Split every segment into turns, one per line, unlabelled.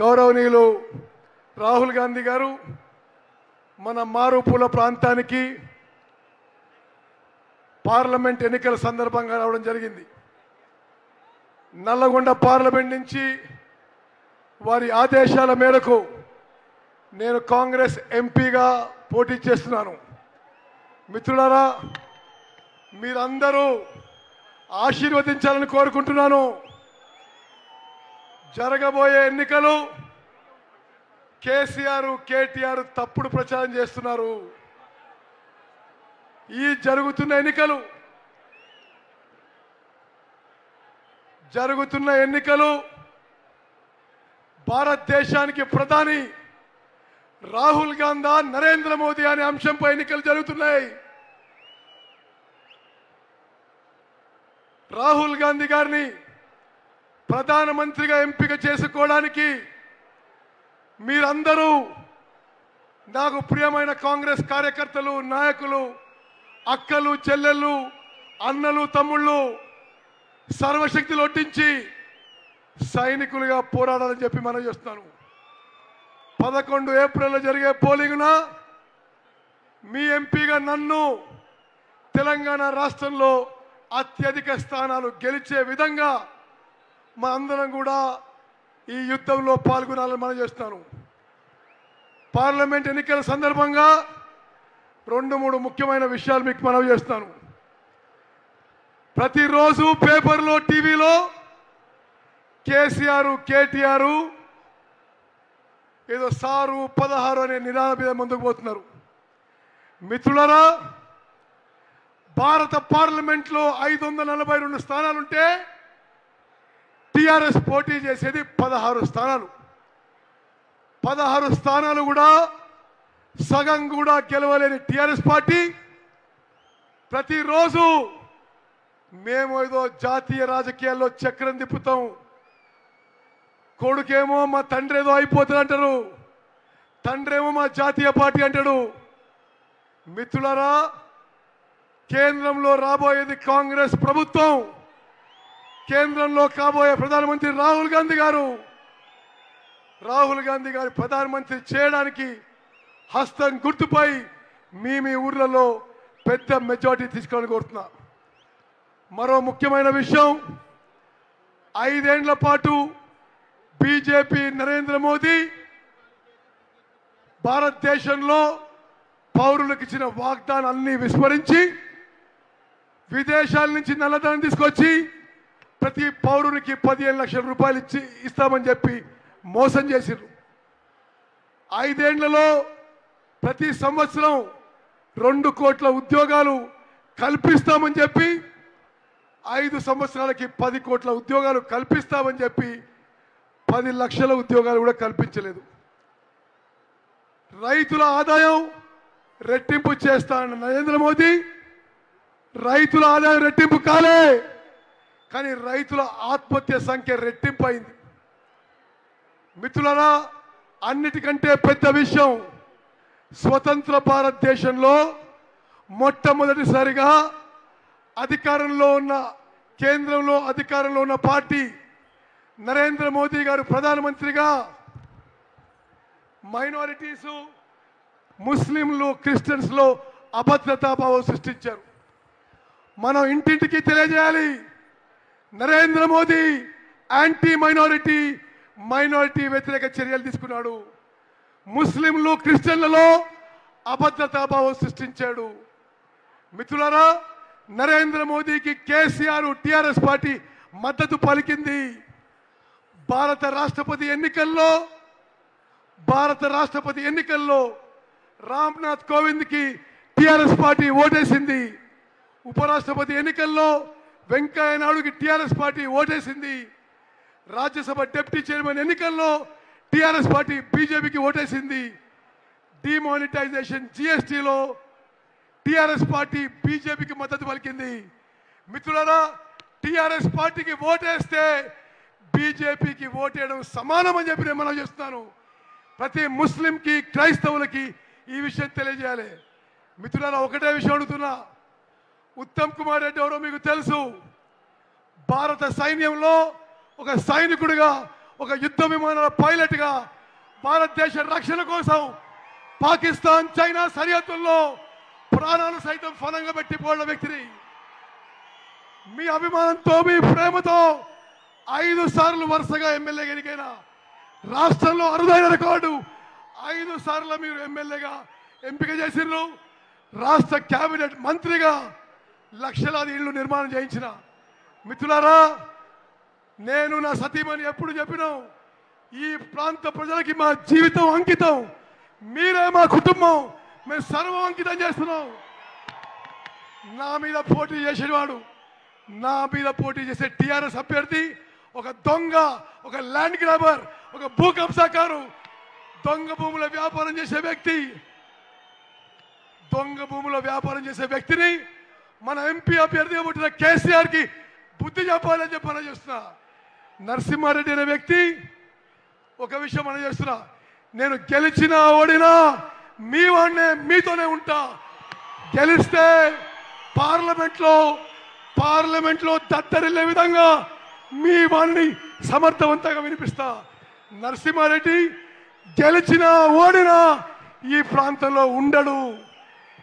గౌరవనీయులు రాహుల్ గాంధీ గారు మన మారుపూల ప్రాంతానికి పార్లమెంట్ ఎన్నికల సందర్భంగా రావడం జరిగింది. నల్లగొండ పార్లమెంట్ నుంచి వారి ఆదేశాల మేరకు నేను కాంగ్రెస్ ఎంపీగా పోటీ చేస్తున్నాను. మిత్రులారా మీరందరూ ఆశీర్వదించాలని కోరుకుంటున్నాను. జరగబోయే ఎన్నికలు కేసీఆర్ కేటీఆర్ తప్పుడు ప్రచారం చేస్తున్నారు. ఈ జరుగుతున్న ఎన్నికలు జరుగుతున్న ఎన్నికలు భారతదేశానికి ప్రధాని రాహుల్ గాంధీ నరేంద్ర మోదీ అనే అంశంపై ఎన్నికలు జరుగుతున్నాయి. రాహుల్ గాంధీ గారిని ప్రధానమంత్రిగా ఎంపిక చేసుకోవడానికి మీరందరూ నాకు ప్రియమైన కాంగ్రెస్ కార్యకర్తలు నాయకులు అక్కలు చెల్లెళ్ళు అన్నలు తమ్ముళ్ళు సర్వశక్తులు ఒట్టించి సైనికులుగా పోరాడాలని చెప్పి మనం చేస్తున్నాను. పదకొండు ఏప్రిల్లో జరిగే పోలింగ్న మీ ఎంపీగా నన్ను తెలంగాణ రాష్ట్రంలో అత్యధిక స్థానాలు గెలిచే విధంగా మా అందరం కూడా ఈ యుద్ధంలో పాల్గొనాలని మనం చేస్తున్నాను. పార్లమెంట్ ఎన్నికల సందర్భంగా రెండు మూడు ముఖ్యమైన విషయాలు మీకు మనవి చేస్తాను ప్రతిరోజు పేపర్లో టీవీలో కేసీఆర్ కేటీఆర్ ఏదో సారు పదహారు అనే నినాద మీద ముందుకు పోతున్నారు. మిత్రులరా భారత పార్లమెంట్లో ఐదు వందల నలభై రెండు స్థానాలుంటే టిఆర్ఎస్ పోటీ చేసేది పదహారు స్థానాలు. పదహారు స్థానాలు కూడా సగం కూడా గెలవలేని టిఆర్ఎస్ పార్టీ. ప్రతిరోజు మేము ఏదో జాతీయ రాజకీయాల్లో చక్రం తిప్పుతాం. కొడుకేమో మా తండ్రి ఏదో అయిపోతుంది అంటారు. తండ్రేమో మా జాతీయ పార్టీ అంటాడు. మిత్రులరా కేంద్రంలో రాబోయేది కాంగ్రెస్ ప్రభుత్వం. కేంద్రంలో కాబోయే ప్రధానమంత్రి రాహుల్ గాంధీ గారు. రాహుల్ గాంధీ గారు ప్రధానమంత్రి చేయడానికి హస్తం గుర్తుపై మీ మీ ఊర్లలో పెద్ద మెజార్టీ తీసుకోవాలని కోరుతున్నా. మరో ముఖ్యమైన విషయం ఐదేండ్ల పాటు బీజేపీ నరేంద్ర మోదీ భారతదేశంలో పౌరులకు ఇచ్చిన వాగ్దానాన్ని విస్మరించి విదేశాల నుంచి నల్లధనం తీసుకొచ్చి ప్రతి పౌరునికి పదిహేను లక్షల రూపాయలు ఇచ్చి ఇస్తామని చెప్పి మోసం చేసిరు ఐదేండ్లలో ప్రతి సంవత్సరం రెండు కోట్ల ఉద్యోగాలు కల్పిస్తామని చెప్పి ఐదు సంవత్సరాలకి పది కోట్ల ఉద్యోగాలు కల్పిస్తామని చెప్పి పది లక్షల ఉద్యోగాలు కూడా కల్పించలేదు. రైతుల ఆదాయం రెట్టింపు చేస్తానన్న నరేంద్ర మోదీ రైతుల ఆదాయం రెట్టింపు కాలే. కానీ రైతుల ఆత్మహత్య సంఖ్య రెట్టింపైంది. మిత్రులరా అన్నిటికంటే పెద్ద విషయం స్వతంత్ర భారతదేశంలో మొట్టమొదటిసారిగా అధికారంలో ఉన్న కేంద్రంలో అధికారంలో ఉన్న పార్టీ నరేంద్ర మోదీ గారు ప్రధానమంత్రిగా మైనారిటీసు ముస్లింలు క్రిస్టియన్స్లో అభద్రతాభావం సృష్టించారు. మనం ఇంటింటికి తెలియజేయాలి. Narendra Modi anti minority minority వ్యతిరేక చర్యలు తీసుకున్నాడు. ముస్లింలు క్రిస్టియన్లలో అభద్రతాభావం సృష్టించాడు. మిత్రులారా నరేంద్ర మోదీకి కేసీఆర్ టిఆర్ఎస్ పార్టీ మద్దతు పలికింది. భారత రాష్ట్రపతి ఎన్నికల్లో భారత రాష్ట్రపతి ఎన్నికల్లో రామ్నాథ్ కోవింద్కి టిఆర్ఎస్ పార్టీ ఓటేసింది. ఉపరాష్ట్రపతి ఎన్నికల్లో వెంకయ్య నాయుడుకి పార్టీ ఓటేసింది. రాజ్యసభ డిప్యూటీ చైర్మన్ ఎన్నికల్లో టీఆర్ఎస్ పార్టీ బీజేపీకి ఓటేసింది. డిమానిటైజేషన్ జిఎస్టీలో టీఆర్ఎస్ పార్టీ బీజేపీకి మద్దతు పలికింది. మిత్రులరా టీఆర్ఎస్ పార్టీకి ఓటేస్తే బీజేపీకి ఓటేయడం సమానం అని చెప్పి నేను మనం చేస్తున్నాను. ప్రతి ముస్లింకి క్రైస్తవులకి ఈ విషయం తెలియజేయాలి. మిత్రులారా ఒకటే విషయం అడుగుతున్నా. ఉత్తమ్ కుమార్ రెడ్డి ఎవరో మీకు తెలుసు. భారత సైన్యంలో ఒక సైనికుడిగా ఒక యుద్ధ విమానాల పైలట్గా భారతదేశ రక్షణ కోసం పాకిస్తాన్ చైనా సరిహద్దుల్లో ప్రాణాలు సైతం ఫలంగా పెట్టి పోయిన వ్యక్తిని. మీ అభిమానంతో మీ ప్రేమతో ఐదు సార్లు వరుసగా ఎమ్మెల్యే ఎన్నికైన రాష్ట్రంలో అరుదైన రికార్డు ఐదు సార్లు మీరు ఎమ్మెల్యేగా ఎంపిక చేసిండ్రు రాష్ట్ర కేబినెట్ మంత్రిగా లక్షలాది ఇళ్ళు నిర్మాణం చేయించిన. మిత్రులారా నేను నా సతీమణి ఎప్పుడు చెప్పినాం ఈ ప్రాంత ప్రజలకి మా జీవితం అంకితం. మీరే మా కుటుంబం. మేము సర్వం అంకితం చేస్తున్నాం. నా మీద పోటీ చేసేవాడు నా మీద పోటీ చేసే టీఆర్ఎస్ అభ్యర్థి ఒక దొంగ ఒక ల్యాండ్ గ్రాబర్ ఒక భూ కబ్జాకారు దొంగ భూముల వ్యాపారం చేసే వ్యక్తి దొంగ భూముల వ్యాపారం చేసే వ్యక్తిని మన ఎంపీ అభ్యర్థిగా పుట్టిన కేసీఆర్కి బుద్ధి చెప్పాలని చెప్పి మనం చేస్తున్నా. నరసింహారెడ్డి అనే వ్యక్తి ఒక విషయం మనం చేస్తున్నా. నేను గెలిచినా ఓడినా మీ వాడినే మీతోనే ఉంటా. గెలిస్తే పార్లమెంట్లో పార్లమెంట్లో దత్తరిల్లే విధంగా మీ వాడిని సమర్థవంతంగా వినిపిస్తా. నరసింహారెడ్డి గెలిచినా ఓడినా ఈ ప్రాంతంలో ఉండడు.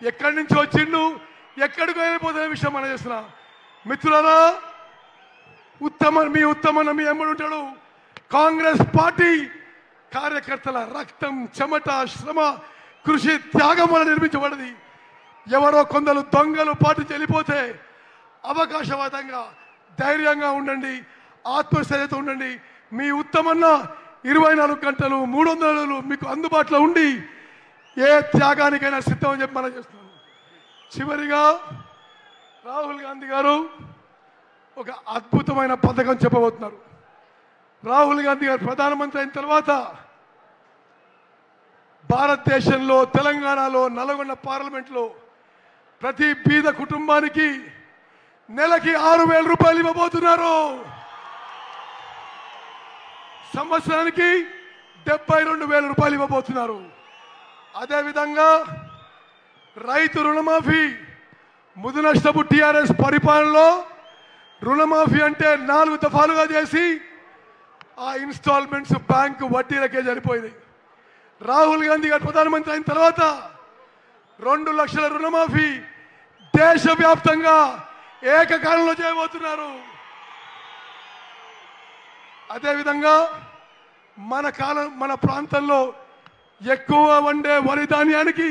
ఎక్కడి నుంచి వచ్చిండు? ఎక్కడికి వెళ్ళిపోతున్న విషయం మనం చేస్తున్నా? మిత్రులారా ఉత్తమ మీ ఉత్తమన మీ ఎమ్మడు ఉంటాడు. కాంగ్రెస్ పార్టీ కార్యకర్తల రక్తం చెమట శ్రమ కృషి త్యాగం వల్ల నిర్మించబడింది. ఎవరో కొందరు దొంగలు పార్టీ వెళ్ళిపోతే అవకాశవాదంగా ధైర్యంగా ఉండండి ఆత్మస్థైర్యత ఉండండి. మీ ఉత్తమన్న ఇరవై నాలుగు గంటలు మూడు వందల మీకు అందుబాటులో ఉండి ఏ త్యాగానికైనా సిద్ధమని చెప్పి మనం చేస్తున్నాం. చివరిగా రాహుల్ గాంధీ గారు ఒక అద్భుతమైన పథకం చెప్పబోతున్నారు. రాహుల్ గాంధీ గారు ప్రధానమంత్రి అయిన తర్వాత భారతదేశంలో తెలంగాణలో నల్గొండ పార్లమెంట్లో ప్రతి బీద కుటుంబానికి నెలకి ఆరు వేల రూపాయలు ఇవ్వబోతున్నారు. సంవత్సరానికి డెబ్బై రెండు వేల రూపాయలు ఇవ్వబోతున్నారు. అదేవిధంగా రైతు రుణమాఫీ. ముదు నష్టపు టిఆర్ఎస్ పరిపాలనలో రుణమాఫీ అంటే నాలుగు దఫాలుగా చేసి ఆ ఇన్స్టాల్మెంట్స్ బ్యాంకు వడ్డీలకే సరిపోయినాయి రాహుల్ గాంధీ గారు ప్రధానమంత్రి అయిన తర్వాత రెండు లక్షల రుణమాఫీ దేశవ్యాప్తంగా ఏకకాలంలో చేయబోతున్నారు. అదేవిధంగా మన కాలం మన ప్రాంతంలో ఎక్కువ వండే వరి ధాన్యానికి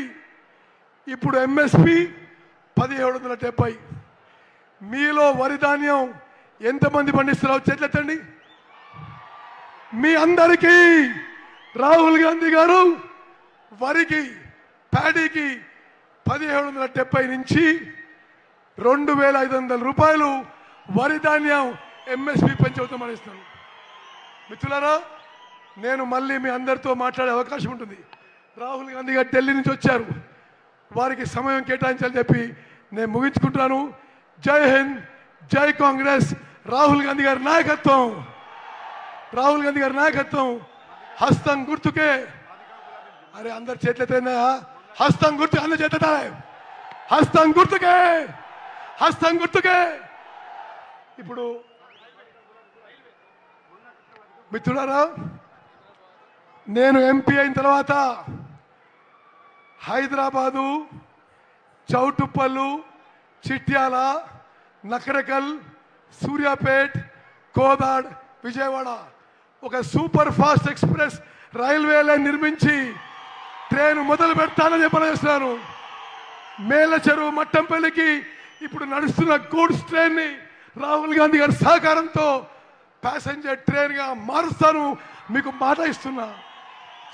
ఇప్పుడు ఎంఎస్పి పదిహేడు వందల డెబ్బై మీలో వరి ధాన్యం ఎంతమంది పండిస్తున్నారో చెట్లెత్తండి మీ అందరికీ రాహుల్ గాంధీ గారు వరికి ప్యాడీకి పదిహేడు వందల డెబ్బై నుంచి రెండు వేల ఐదు వందల రూపాయలు వరి ధాన్యం ఎంఎస్పి పెంచవుతామని ఇస్తాను మిత్రులారా నేను మళ్ళీ మీ అందరితో మాట్లాడే అవకాశం ఉంటుంది. రాహుల్ గాంధీ గారు ఢిల్లీ నుంచి వచ్చారు. వారికి సమయం కేటాయించాలని చెప్పి నేను ముగించుకుంటున్నాను. జై హింద్ జై కాంగ్రెస్. రాహుల్ గాంధీ గారి నాయకత్వం. రాహుల్ గాంధీ గారి నాయకత్వం. హస్తం గుర్తుకే. అరే అందరు చేతులైతే హస్తం గుర్తు అందరు చేత హస్తం గుర్తుకే. హస్తం గుర్తుకే. ఇప్పుడు మిత్రులారా నేను ఎంపీ అయిన తర్వాత హైదరాబాదు చౌటుప్పల్లు చిట్యాల నకరకల్ సూర్యాపేట్ కోదాడ్ విజయవాడ. ఒక super fast express railway line నిర్మించి ట్రైన్ మొదలు పెడతానని చెప్పని మేల చెరువు మట్టంపల్లికి ఇప్పుడు నడుస్తున్న గూడ్స్ ట్రైన్ని రాహుల్ గాంధీ గారి సహకారంతో ప్యాసింజర్ ట్రైన్గా మారుస్తాను మీకు మాట ఇస్తున్నా.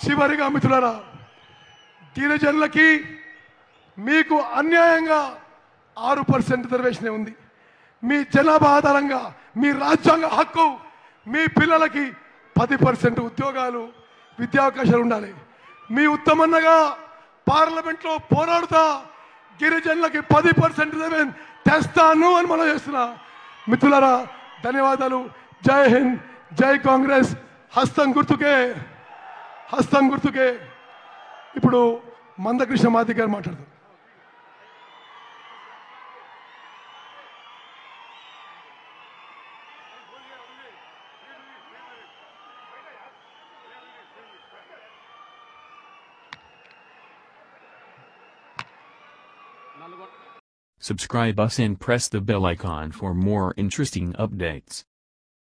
చివరిగా మిత్రులరా గిరిజనులకి మీకు అన్యాయంగా ఆరు పర్సెంట్ రిజర్వేషన్ ఉంది. మీ జనాభా ఆధారంగా మీ రాజ్యాంగ హక్కు మీ పిల్లలకి పది పర్సెంట్ ఉద్యోగాలు విద్యావకాశాలు ఉండాలి. మీ ఉత్తమన్నగా పార్లమెంట్లో పోరాడుతా గిరిజనులకి పది పర్సెంట్ రిజర్వేషన్ తెస్తాను అని మనం చేస్తున్నా. మిత్రులరా ధన్యవాదాలు. జై హింద్ జై కాంగ్రెస్. హస్తం గుర్తుకే హస్తం గుర్తుకే. ఇప్పుడు గారు మాట్లాడతారు
Subscribe us and press the bell icon for more interesting updates.